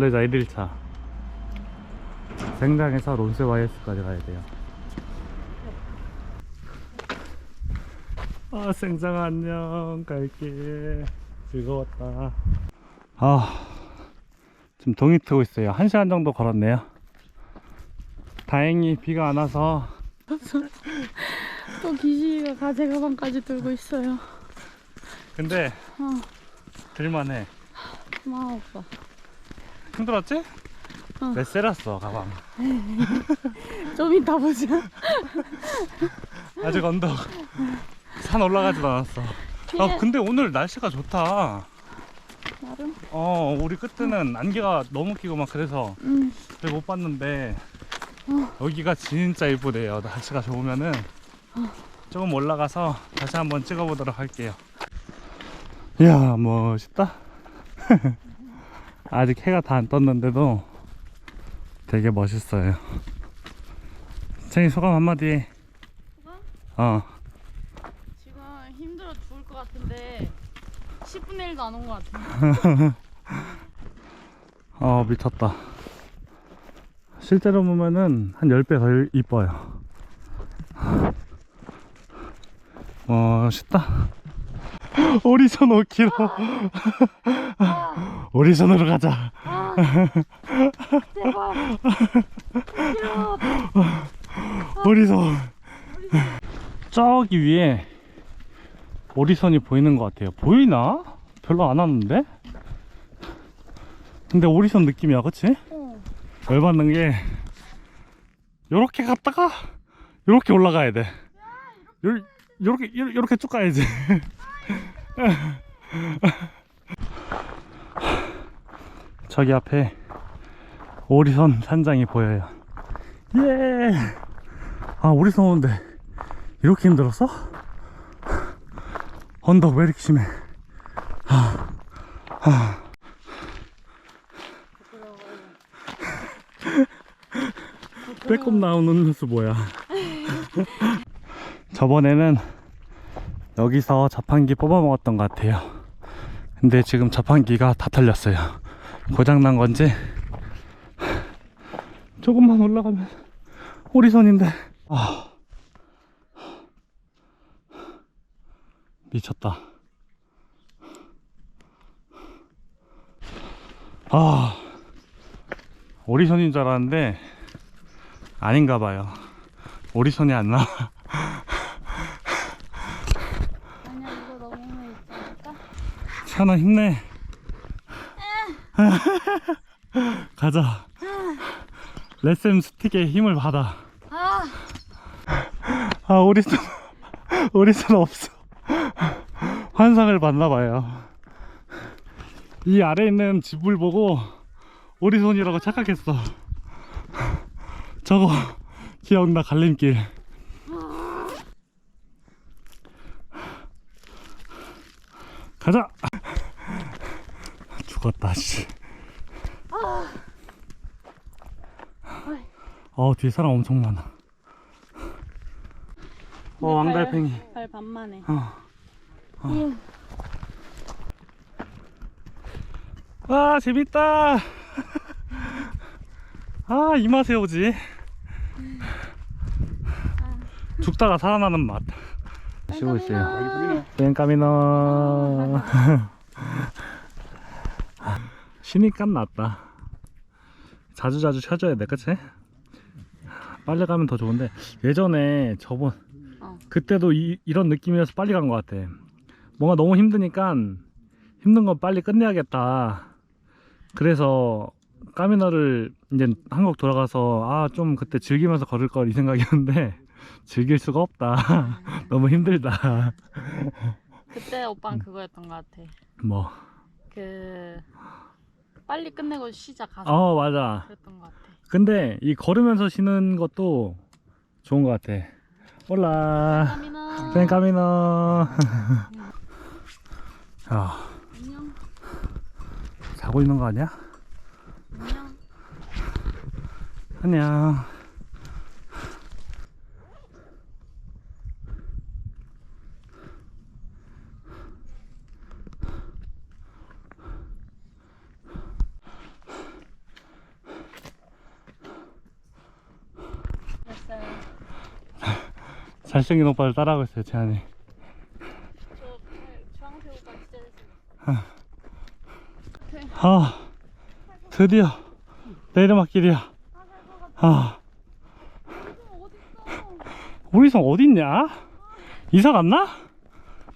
들레자 1일차. 생장에서 론세와이스까지 가야 돼요. 아 생장 안녕. 갈게. 즐거웠다. 아 지금 동이 트고 있어요. 1시간 정도 걸었네요. 다행히 비가 안 와서. 또 기시가 가재 가방까지 들고 있어요. 근데 어, 들만해. 고마워 오빠. 힘들었지? 어. 왜 세렸어 가방. 좀 이따 보자. 아직 언덕. 산 올라가지도 않았어. 아 근데 오늘 날씨가 좋다. 나름. 어 우리 끝에는 안개가 너무 끼고 막 그래서 음, 잘 못 봤는데 여기가 진짜 이쁘대요. 날씨가 좋으면은 조금 올라가서 다시 한번 찍어보도록 할게요. 이야 멋있다 아직 해가 다 안 떴는데도 되게 멋있어요. 챙이 소감 한마디. 소감? 어. 지금 힘들어 죽을 것 같은데 10분의 1도 안 온 것 같아. 어 미쳤다. 실제로 보면은 한 10배 더 이뻐요. 멋있다 오리선 5km 오리선으로 가자 아, 제발. 싫어. 오리선 저기 위에 오리선이 보이는 것 같아요 보이나? 별로 안 왔는데? 근데 오리선 느낌이야 그치? 어. 열받는 게 요렇게 갔다가 요렇게 올라가야 돼 요, 요렇게 요- 요렇게 쭉 가야지. 저기 앞에 오리선 산장이 보여요. 예! 아 오리선 오는데 이렇게 힘들었어? 언덕 왜 이렇게 심해? 빼꼼 나오는 음료수 뭐야 저번에는 여기서 자판기 뽑아 먹었던 것 같아요. 근데 지금 자판기가 다 털렸어요. 고장난 건지 조금만 올라가면 오리선인데. 아. 미쳤다. 아. 오리선인 줄 알았는데 아닌가 봐요. 오리선이 안 나와. 아니야 이거 너무 있지 않을까? 찬아 힘내. 가자. 레셈 스틱에 힘을 받아. 아, 아 오리선 오리선 없어. 환상을 봤나 봐요. 이 아래 있는 집을 보고 오리선이라고 착각했어. 저거 기억나 갈림길. 가자. 죽었다 씨. 어 뒤에 사람 엄청 많아. 어 왕달팽이. 발 반만해. 어. 예. 와 재밌다. 아 이 맛에 오지. 죽다가 살아나는 맛. 쉬고 있어요. 벤카미노. 쉬니까 낫다. 자주 자주 쳐줘야 돼, 그치? 빨리 가면 더 좋은데 예전에 저번 어. 그때도 이, 이런 느낌이어서 빨리 간 것 같아. 뭔가 너무 힘드니까 힘든 건 빨리 끝내야겠다. 그래서 까미너를 이제 한국 돌아가서 아 좀 그때 즐기면서 걸을 걸 이 생각이었는데 즐길 수가 없다. 너무 힘들다. 그때 오빠는 그거였던 것 같아. 뭐. 그 빨리 끝내고 쉬자 가서 어 맞아. 그랬던 것 같아. 근데 이 걸으면서 쉬는 것도 좋은 것 같아. 올라. 까미나. 벤카미너. 야 안녕. 자고 있는 거 아니야? 안녕. 안녕. 잘생긴 오빠를 따라하고 있어요 재한이 저 주황색 오빠 진짜 됐어. 아 드디어 내리막길이야 아? 우리 성 어딨냐? 이사 갔나?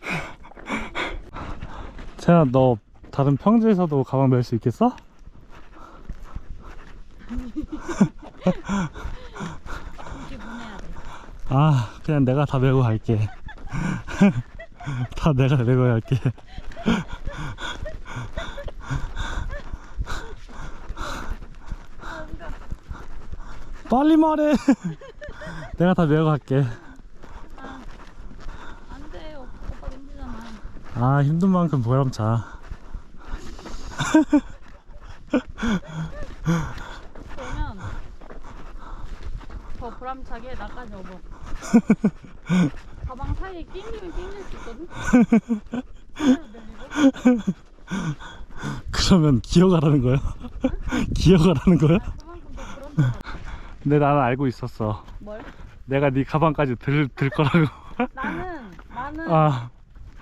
재한 너 다른 평지에서도 가방 멜 수 있겠어? 이게 보내야 돼. 아 그냥 내가 다 메고 갈게 다 내가 메고 갈게 빨리 말해 내가 다 메고 갈게 안 돼. 오빠, 힘들잖아. 아 힘든 만큼 보람차 그러면 더 보람차게 나까지 업어. 가방 사이에 끼면 끼밀 수 있거든? 그러면 기어가라는 거야? 기어가라는 거야? 그만큼 더 보람차. 근데 나는 알고 있었어 뭘? 내가 네 가방까지 들, 들 거라고 나는 나는 아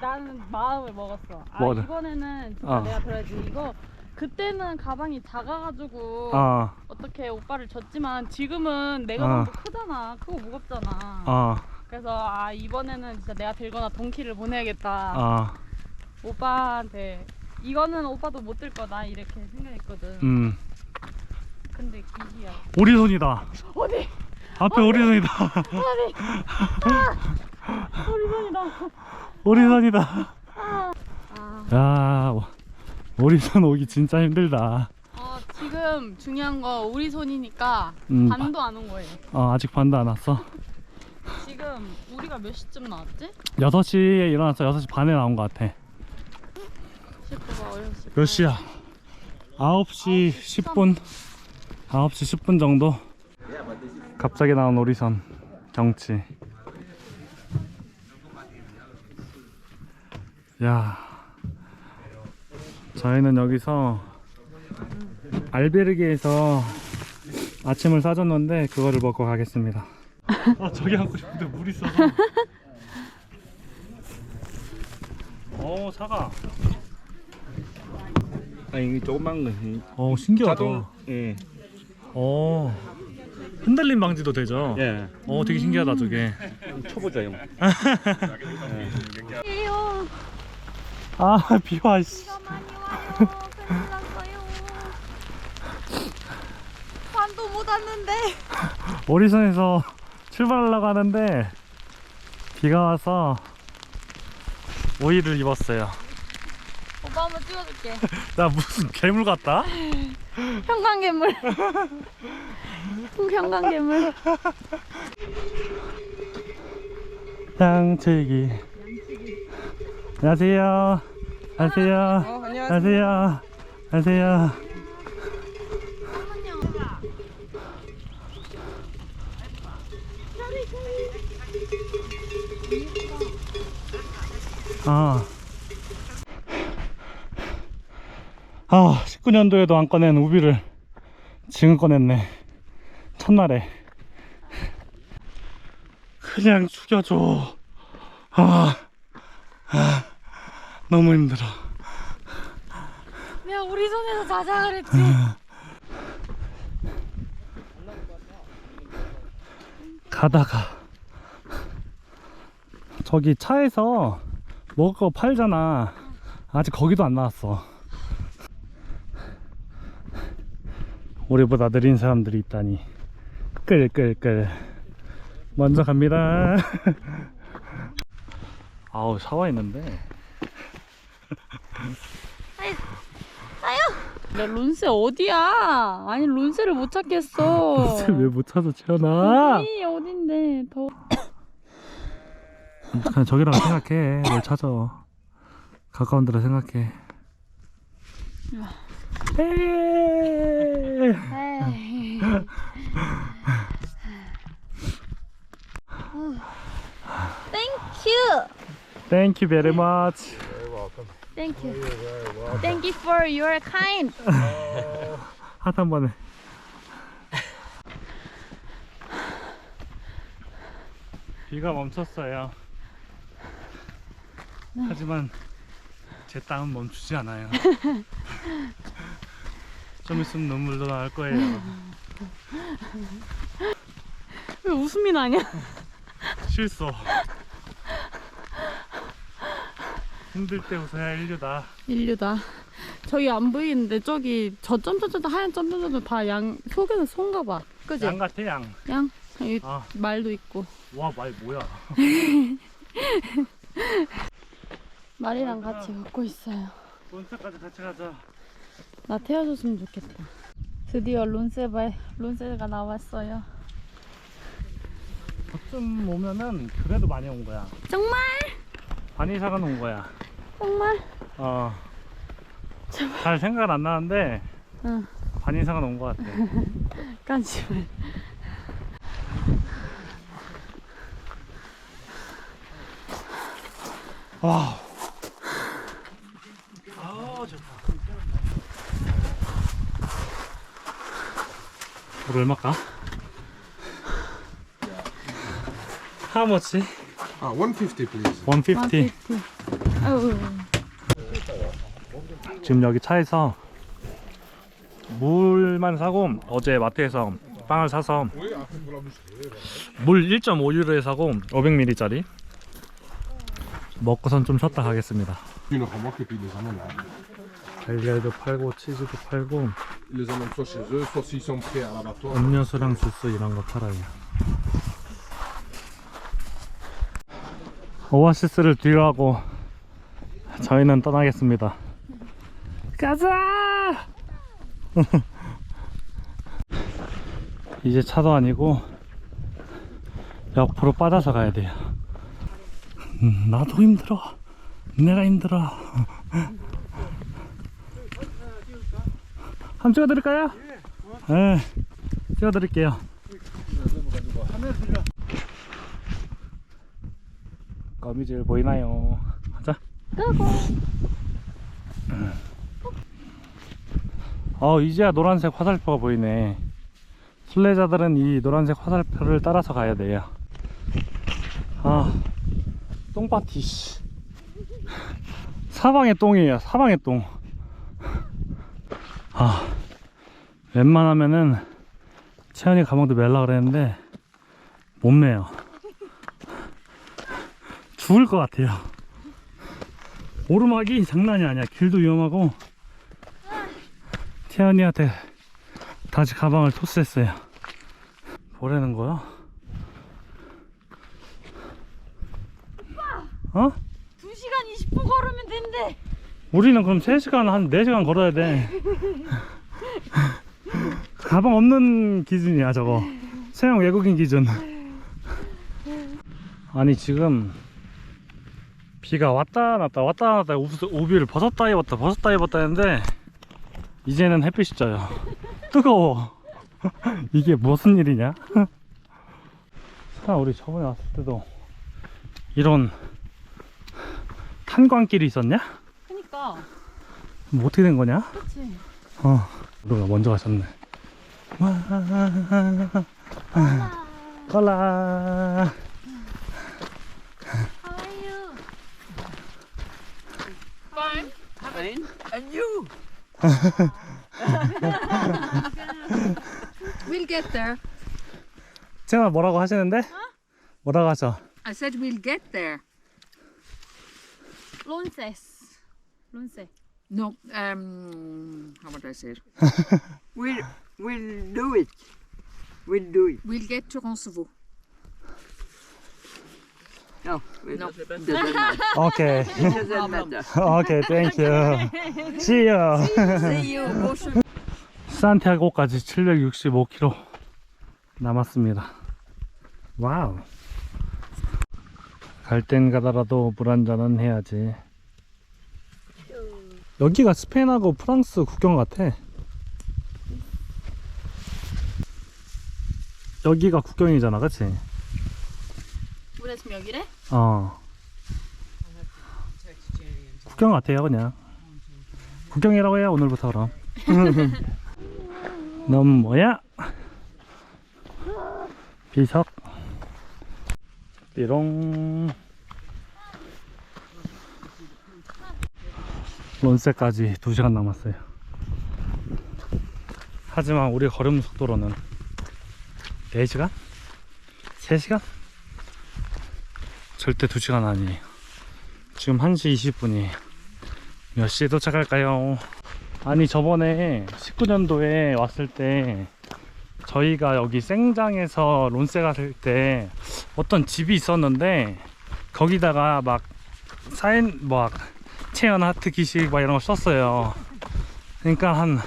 나는 마음을 먹었어. 아 뭐를? 이번에는 진짜 어. 내가 들어야지. 이거 그때는 가방이 작아가지고 어, 어떻게 오빠를 졌지만 지금은 내 어. 가방도 크잖아. 크고 무겁잖아. 어, 그래서 아 이번에는 진짜 내가 들거나 동키를 보내야겠다. 어, 오빠한테 이거는 오빠도 못 들 거다 이렇게 생각했거든. 음 근데 기기야. 오리손이다 어디? 앞에 오리손이다 어디? 아! 우리 손이다. 오리손이다 아. 야 오리손 오기 진짜 힘들다. 어, 지금 중요한 거 우리 손이니까 음. 반도 안 온 거예요. 어, 아직 반도 안 왔어. 지금 우리가 몇 시쯤 나왔지? 6시에 일어나서 6시 반에 나온 것 같아. 셰프가 어렸을 몇 시야? 9시 10분. 9시 10분 정도. 갑자기 나온 오리선 경치. 야 저희는 여기서 알베르게에서 아침을 싸줬는데 그거를 먹고 가겠습니다 아 저기 앉고 싶은데 물 있어서 어 사과 아니 조그만 거 어 신기하다 자동 예. 어 흔들림 방지도 되죠? 예. 어 되게 신기하다 저게 초보자용. 이요. 아 비와 씨. 큰일 났어요. 반도 못 왔는데. 오리선에서 출발하려고 하는데 비가 와서 오이를 입었어요 오빠 한번 찍어줄게. 나 무슨 괴물 같다? 형광괴물. 형광괴물. 양치기 안녕하세요 안녕하세요 어, 안녕하세요. 안녕하세요 안녕하세요 아. 아, 19년도에도 안 꺼낸 우비를 지금 꺼냈네. 첫날에. 그냥 죽여줘. 아, 아, 너무 힘들어. 내가 우리 손에서 자자 그랬지. 가다가 저기 차에서 먹을 거 팔잖아. 아직 거기도 안 나왔어. 우리보다 느린 사람들이 있다니. 끌끌끌. 먼저 갑니다. 아우 샤워했는데. 야 론세 어디야? 아니 론세를 못 찾겠어. 왜못 찾아 채연아? 이 어딘데? 더. 그냥 저기라고 생각해. 뭘 찾아. 가까운 데로 생각해. 에이. 에이. Thank you very much. Thank you. Thank you for your kind. 하트 한 번에. 비가 멈췄어요. 하지만 제 땀은 멈추지 않아요. 좀 있으면 눈물도 나올 거예요. 왜 웃음이 나냐? 실수. 힘들 때 웃어야 인류다. 인류다. 저기 안 보이는데 저기 저 점점점 하얀 점점점 다 양 속에는 소인가 봐. 그지? 양 같아 양. 양? 여기 아, 말도 있고. 와 말 뭐야? 말이랑 같이 걷고 있어요. 론스까지 같이 가자. 나 태워줬으면 좋겠다. 드디어 론세바 론세가 나왔어요. 저쯤 오면은 그래도 많이 온 거야. 정말? 반 이상은 온 거야. 정말? 어. 잘 생각은 안 나는데 응. 반 이상은 온 것 같아. 깐지말. 와. 아 좋다. 물 얼마까? How much? Ah, 150 please. 150. 아유. 지금 여기 차에서 물만 사고 어제 마트에서 빵을 사서 물 1.5유로에 사고 500ml짜리 먹고선 좀 쉬었다 가겠습니다. 달걀도 팔고 치즈도 팔고. 음료수랑 주스 이런 거 팔아요. 오아시스를 뒤로 하고 저희는 떠나겠습니다. 가자! 이제 차도 아니고 옆으로 빠져서 가야 돼요. 음, 나도 힘들어. 내가 힘들어. 한번 찍어드릴까요? 네. 찍어드릴게요. 거미줄 보이나요? 끄고. 어, 이제야 노란색 화살표가 보이네. 순례자들은 이 노란색 화살표를 따라서 가야 돼요. 아, 똥파티, 씨. 사방에 똥이에요, 사방에 똥. 아, 웬만하면은 채연이 가방도 멜라 그랬는데 못 매요. 죽을 것 같아요. 오르막이 장난이 아니야. 길도 위험하고 태연이한테 다시 가방을 토스했어요. 뭐라는 거야? 어? 2시간 20분 걸으면 된대. 우리는 그럼 3시간 한 4시간 걸어야 돼. 가방 없는 기준이야 저거. 서양 외국인 기준. 아니 지금 비가 왔다 났다 왔다 났다 우비- 우비를 벗었다 입었다 벗었다 입었다 했는데 이제는 햇빛이 쪄요. 뜨거워. 이게 무슨 일이냐? 사 우리 저번에 왔을 때도 이런 탄광길이 있었냐? 그니까. 뭐 어떻게 된 거냐? 그치. 어, 누가 먼저 가셨네. 와, 콜라. Fine. And you? we'll get there. 제가 뭐라고 하시는데? 뭐라고 하셔? I said we'll get there. 론세스. 론세. No, um, how would I say it? We'll, we'll do it. We'll do it. We'll get to Roncevaux. No, it No. doesn't matter. 오케이. It doesn't matter. 오케이, 땡큐. See you. See you. 산티아고까지 765km 남았습니다. 와우. 갈 땐 가더라도 물 한 잔은 해야지. 여기가 스페인하고 프랑스 국경 같아. 여기가 국경이잖아, 그치? 지금 여기래? 어. 국경 같아요, 그냥. 국경이라고 해요, 오늘부터 그럼. 넌 뭐야? 비석. 띠롱 론세까지 2시간 남았어요 하지만 우리 걸음 속도로는 4시간? 3시간? 절대 2시간 아니에요 지금 1시 20분이에요 몇 시에 도착할까요? 아니 저번에 19년도에 왔을 때 저희가 여기 생장에서 론세 갔을 때 어떤 집이 있었는데 거기다가 막 사인 막 체연 하트 기식 막 이런 거 썼어요. 그러니까 한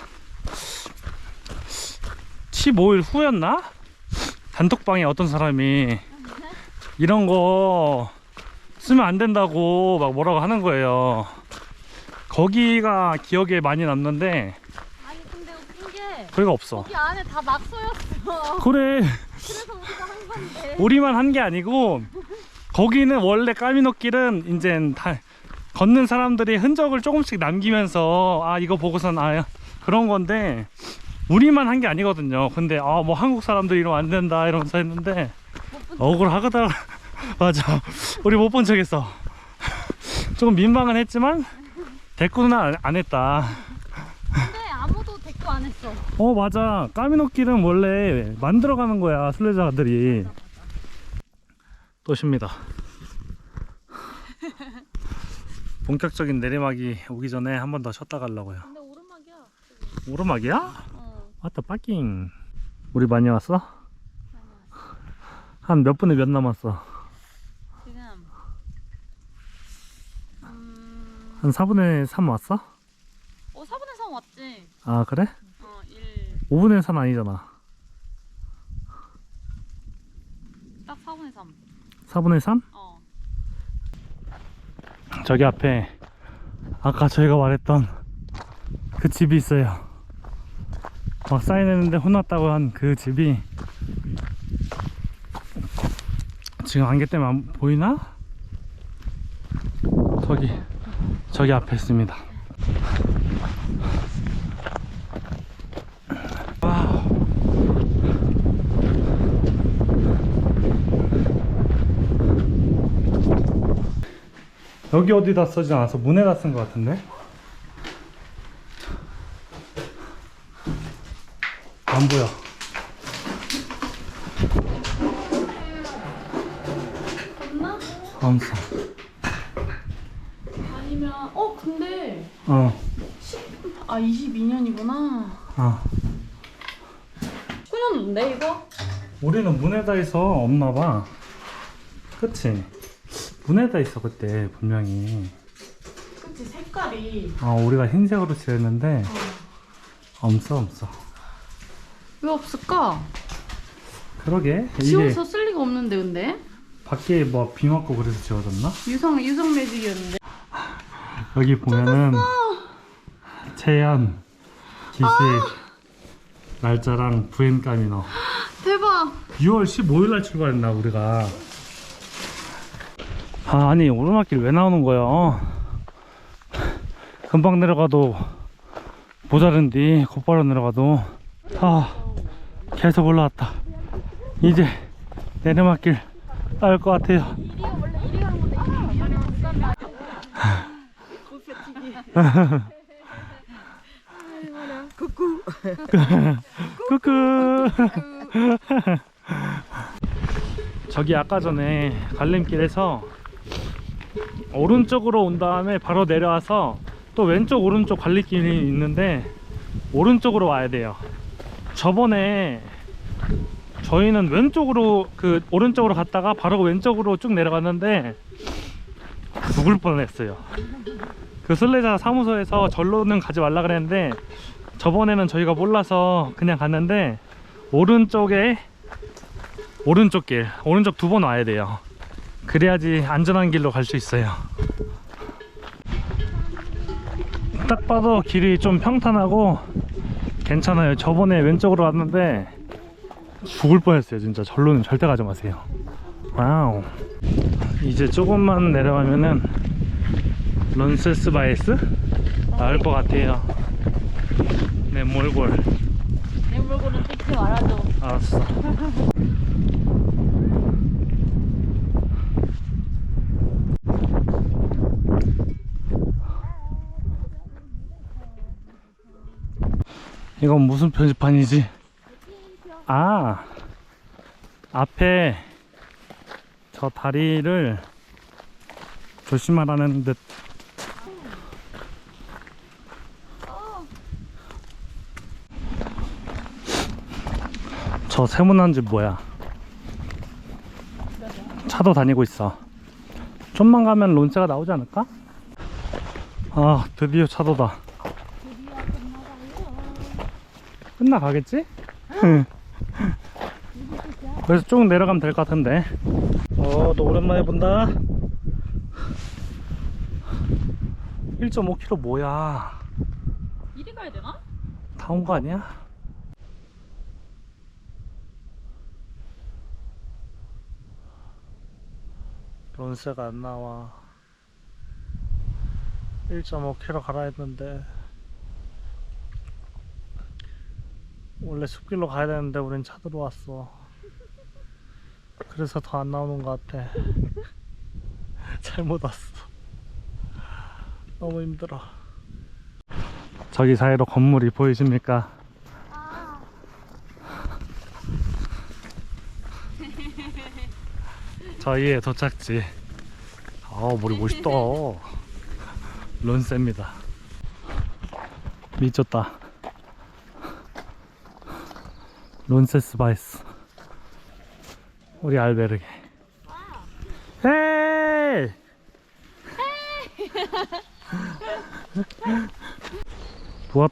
15일 후였나? 단톡방에 어떤 사람이 이런 거 쓰면 안 된다고 막 뭐라고 하는 거예요. 거기가 기억에 많이 남는데 아니 근데 웃긴 게 거기가 없어. 여기 안에 다 낙서였어. 그래. 그래서 우리가 한 건데. 우리만 한 게 아니고 거기는 원래 까미노길은 이제 다 걷는 사람들이 흔적을 조금씩 남기면서 아 이거 보고선 아 그런 건데 우리만 한 게 아니거든요. 근데 아 뭐 한국 사람들 이러면 안 된다 이러면서 했는데 억울하거든. 맞아. 우리 못 본 척했어. 조금 민망은 했지만 대꾸는 안, 안 했다. 근데 아무도 댓글 안 했어. 어 맞아 까미노길은 원래 만들어가는 거야 순례자들이 또 쉽니다 본격적인 내리막이 오기 전에 한 번 더 쉬었다 가려고요 근데 오르막이야. 오르막이야? 어. 왔다 빠킹 우리 많이 왔어? 한 몇 분에 몇 남았어? 지금 음. 한 4분의 3 왔어? 어 4분의 3 왔지. 아 그래? 어 1. 5분의 3 아니잖아 딱 4분의 3. 4분의 3? 어. 저기 앞에 아까 저희가 말했던 그 집이 있어요. 막 사인했는데 혼났다고 한 그 집이 지금 안개 때문에 안 보이나? 저기 저기 앞에 있습니다. 여기 어디다 쓰지 않아서 문에다 쓴 것 같은데? 안 보여. 없어. 아니면 어 근데 어, 아 22년이구나. 어. 9년인데 이거? 우리는 문에다 해서 없나 봐. 그치? 문에다 있어, 그때, 분명히. 그치 색깔이 아, 우리가 흰색으로 칠했는데, 없어, 없어. 왜 없을까? 그러게. 이게 지워서 쓸 리가 없는데 근데 밖에 뭐 비 맞고 그래서 지워졌나? 유성 유성 매직이었는데. 여기 보면은 채연, 기식, 날짜랑 부엔까미너. 대박. 6월 15일 날 출발했나 우리가? 아, 아니 오르막길 왜 나오는 거야? 금방 내려가도 모자른디 곧바로 내려가도. 아 계속 올라왔다. 이제 내리막길 나올 것 같아요. 꾸꾸 저기 아까 전에 갈림길에서 오른쪽으로 온 다음에 바로 내려와서 또 왼쪽 오른쪽 갈림길이 있는데 오른쪽으로 와야 돼요. 저번에 저희는 왼쪽으로 그 오른쪽으로 갔다가 바로 왼쪽으로 쭉 내려갔는데 죽을 뻔했어요. 그 순례자 사무소에서 절로는 가지 말라 그랬는데 저번에는 저희가 몰라서 그냥 갔는데 오른쪽에 오른쪽 길 오른쪽 두 번 와야 돼요. 그래야지 안전한 길로 갈 수 있어요. 딱 봐도 길이 좀 평탄하고 괜찮아요. 저번에 왼쪽으로 왔는데 죽을 뻔했어요 진짜. 절로는 절대 가지 마세요. 와우. 이제 조금만 내려가면은 런세스바이스 나올 것 같아요. 내 몰골. 내 몰골은 듣지 말아줘. 알았어. 이건 무슨 편집판이지? 아 앞에 저 다리를 조심하라는 듯 저 세모난 집 뭐야? 차도 다니고 있어. 좀만 가면 론세가 나오지 않을까? 아, 드디어 차도다. 끝나가겠지? 그래서 쭉 내려가면 될 것 같은데. 어, 너 오랜만에 본다. 1.5km 뭐야? 이리 가야 되나? 다 온 거 아니야? 론세가 안 나와 1.5km 가라 했는데 원래 숲길로 가야 되는데 우린 차도로 왔어 그래서 더 안 나오는 것 같아 잘못 왔어 너무 힘들어 저기 사이로 건물이 보이십니까? 저희의 도착지. 아 머리 멋있다. 론세입니다. 미쳤다. 론세스 바이스. 우리 알베르게. 헤이!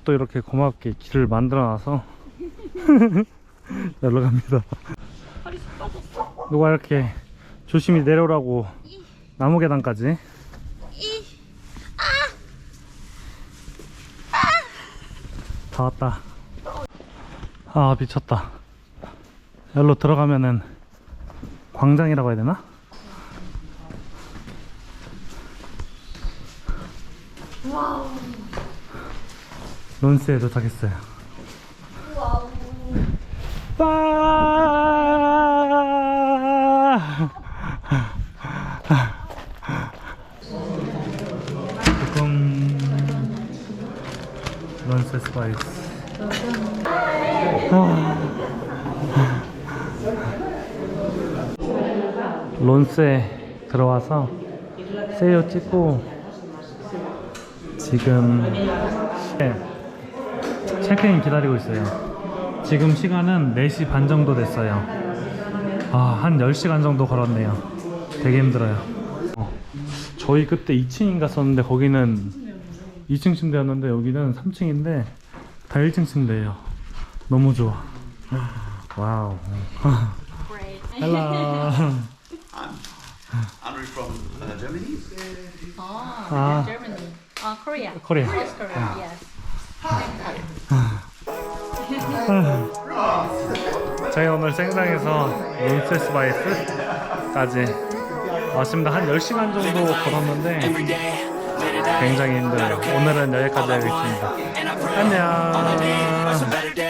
또 이렇게 고맙게 길을 만들어놔서 갑니다. 누가 이렇게 조심히 내려오라고 나무 계단까지. 다 왔다. 아 미쳤다. 여기로 들어가면은 광장이라고 해야 되나? 론스에 도착했어요. 조금 런세 스파이스 론스에 들어와서 세요 찍고 지금 네, 체크인 기다리고 있어요. 지금 시간은 4시 반 정도 됐어요. 아, 한 10시간 정도 걸었네요. 되게 힘들어요. 어, 저희 그때 2층인 갔었는데 거기는 2층 침대였는데 여기는 3층인데 다 1층 침대예요. 너무 좋아. 와우. 헬로 Are you from uh, Germany? 아 Germany. 아, Korea. 코리아 Korea. Yes. 저희 오늘 생장에서 론세스 바이스까지 왔습니다. 한 10시간 정도 걸었는데 굉장히 힘들어요. 오늘은 여기까지 하겠습니다. 안녕.